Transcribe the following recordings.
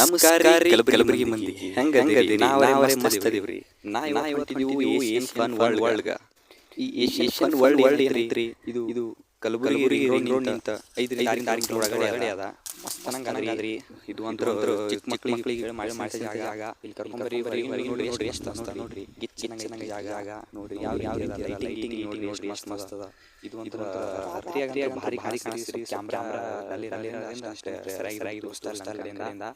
ನಮಸ್ಕಾರ ಕಲಬುರಗಿ ಮಂದಿ ಹೆಂಗದಿರಿ? ನಾವೇ ಮಸ್ತ್ ಅದೀವ್ರಿ. ನಾ ಇವತ್ತಿದೀವು ಏಷ್ಯನ್ ವರ್ಲ್ಡ್ ವರ್ಲ್ಡ್ಗ ಈ ಏಷ್ಯನ್ ವರ್ಲ್ಡ್ ವರ್ಲ್ಡ್ ಏನೈತ್ರಿ ಇದು ಇದು ಕಲಬುರಗಿ ರಿಂಗ್ ರೋಡ್ ನಿಂತ. ಐದು ತಾರೀಕು ಒಳಗಡೆ ಅದ. ಇದು ಅಂತ ಚಿಕ್ಕ ಮಕ್ಕಳಿಗೆ ಮಾಡಿ ಮಾಡಿ ಜಾಗ. ಇಲ್ಲಿ ಕರ್ಕೊಂಬರಿ ಬರಿ ಬರಿ ನೋಡ್ರಿ ಎಷ್ಟು ಎಷ್ಟು ನೋಡ್ರಿ. ಗಿಚ್ಚಿ ನಂಗೆ ಜಾಗ. ಜಾಗ ನೋಡ್ರಿ ಯಾವ ಯಾವ ರೀತಿ ಲೈಟಿಂಗ್ ನೋಡ್ರಿ ಎಷ್ಟು ಮಸ್ತ್ ಮಸ್ತ್ ಅದ. ಇದು ರಾತ್ರಿ ಆಗ ಭಾರಿ ಭಾರಿ ಕಾಣಿಸ್ತೀರಿ ಕ್ಯಾಮ್ರಾ ಅಲ್ಲಿ ಅಲ್ಲಿ ಅಷ್ಟೇ ಸರಿಯಾಗಿ ದೋಸ್ತ ಕಡೆಯಿಂದ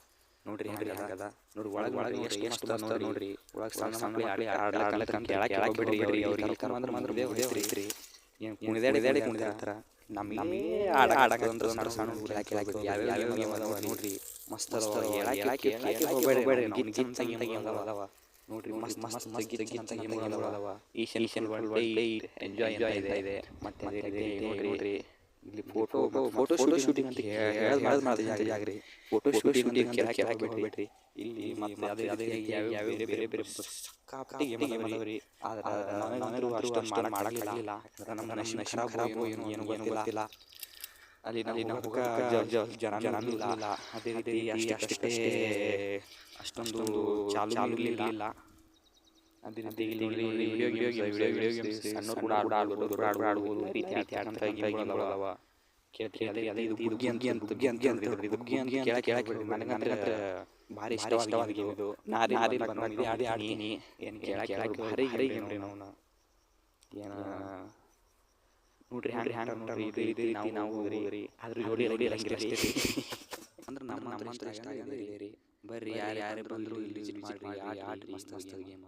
ನೋಡ್ರಿ ಹಂಗದ. ನೋಡ್ರಿ ಒಳಗೆ ಒಳಗೆ ಎಷ್ಟು ಎಷ್ಟು ಅದ ನೋಡ್ರಿ. ಒಳಗೆ ಸಣ್ಣ ಸಣ್ಣ ಆಡಿ ಆಡ್ಲಕ್ಕ ಕೇಳಕ್ಕೆ ಹೋಗ್ಬೇಡ್ರಿ ಅವ್ರಿಗೆ. ಮಂದ್ರ ಏನು ಕುಣಿದಾಡಿ ಕುಣಿದಾಡ್ತಾರ ನಮಗೆ ಆಡ ಸಣ್ಣ ಸಣ್ಣ ಯಾವ ಗೇಮ್ ಅದಾವ ನೋಡ್ರಿ. ಮಸ್ತ್ ಅದಾವ ಹೇಳಕ್ಕೆ ಹೇಳಕ್ಕೆ ಹೋಗ್ಬೇಡ್ರಿ ಗಿಚ್ಚ ಗೇಮ್ ಅದಾವ. ನೋಡ್ರಿ ಮಸ್ತ್ ಮಸ್ತ್ ಗೇಮ್ ಅದಾವ. ಈಶನ್ ಈಶನ್ ವರ್ಲ್ಡ್ ಎಂಜಾಯ್ ಎಂಜಾಯ್ ಇದೆ. ಮತ್ತೆ ಅದೇ ರೀತಿ ನೋಡ್ರಿ. ಫೋಟೋ ಫೋಟೋ ಫೋಟೋ ಶೂಟಿಂಗ್ ಅಂತ ಮಾಡ್ತೀವಿ ಜಾಗ್ರಿ ಫೋಟೋ ಶೂಟಿಂಗ್ ಕೆಳಗೆ ಕೆಳಗೆ ಬಿಡ್ರಿ ಇಲ್ಲಿ ಮತ್ತೆ ಅದೇ ಅದೇ ಯಾವ ಬೇರೆ ಬೇರೆ ಬೇರೆ ಕಾಪಿ ಗೇಮ್ ಅದಾವ್ರಿ ಆದ್ರೆ ನಾವೇನಾದ್ರೂ ಅಷ್ಟೊಂದು ಮಾಡಕ್ಕಾಗಲಿಲ್ಲ ನಮ್ಮ ನಶೀಬ್ ಖರಾಬ್ ಏನು ಏನು ಗೊತ್ತಿಲ್ಲ. ಅಲ್ಲಿ ನಾವು ಹೋಗಕ್ಕೆ ಜನ ಇಲ್ಲ ಅದೇ ರೀತಿ ಅಷ್ಟೇ ಅಷ್ಟೇ ಅಷ್ಟೊಂದು ಚಾಲು ಚಾಲು ಇಲ್ಲ ಅದೇ ರೀತಿ ಇಲ್ಲಿ video games video video games ಸಣ್ಣವ್ರು ಕೂಡ ಆಡ ಆಡ್ಬೋದು ಆಡ್ಬೋದು ರೀತಿ ರೀತಿ ಆಡಂತ ಗೇಮ್ಗಳು ಅದಾವ ಕೇಳ್ತೀರಿ ಅದೇ ಅದೇ ಇದು ಅಂತ ಇದು ಕೇಳ ನನಗೆ ಭಾರಿ ಇಷ್ಟವಾದ ಗೇಮ್ ಇದು ನಾರಿ ನಾರಿ ಬಂದಿದೆ ಆಡಿ ಆಡ್ತೀನಿ ಏನು ಕೇಳ ಕೇಳಕ್ಕೆ ಭಾರಿ ಭಾರಿ ಗೇಮ್ ರೀ ನಾವು. ಏನ ನೋಡ್ರಿ ಹಾಡಿ ನೋಡ್ರಿ ಇದು ಇದು ನಾವು ಹೋಗ್ರಿ ಅದ್ರ ಜೋಡಿ ಅಂದ್ರೆ ನಮ್ಮ ನಮ್ಮ ಇಷ್ಟ ಆಗಿದೆ ರೀ. ಬರ್ರಿ ಯಾರು ಯಾರು ಬಂದ್ರು ಇಲ್ಲಿ ವಿಸಿಟ್ ಮಾಡ್ರಿ ಆಡ್ರಿ ಮಸ್ತ್ ಮಸ್ತ್ ಗೇಮ್.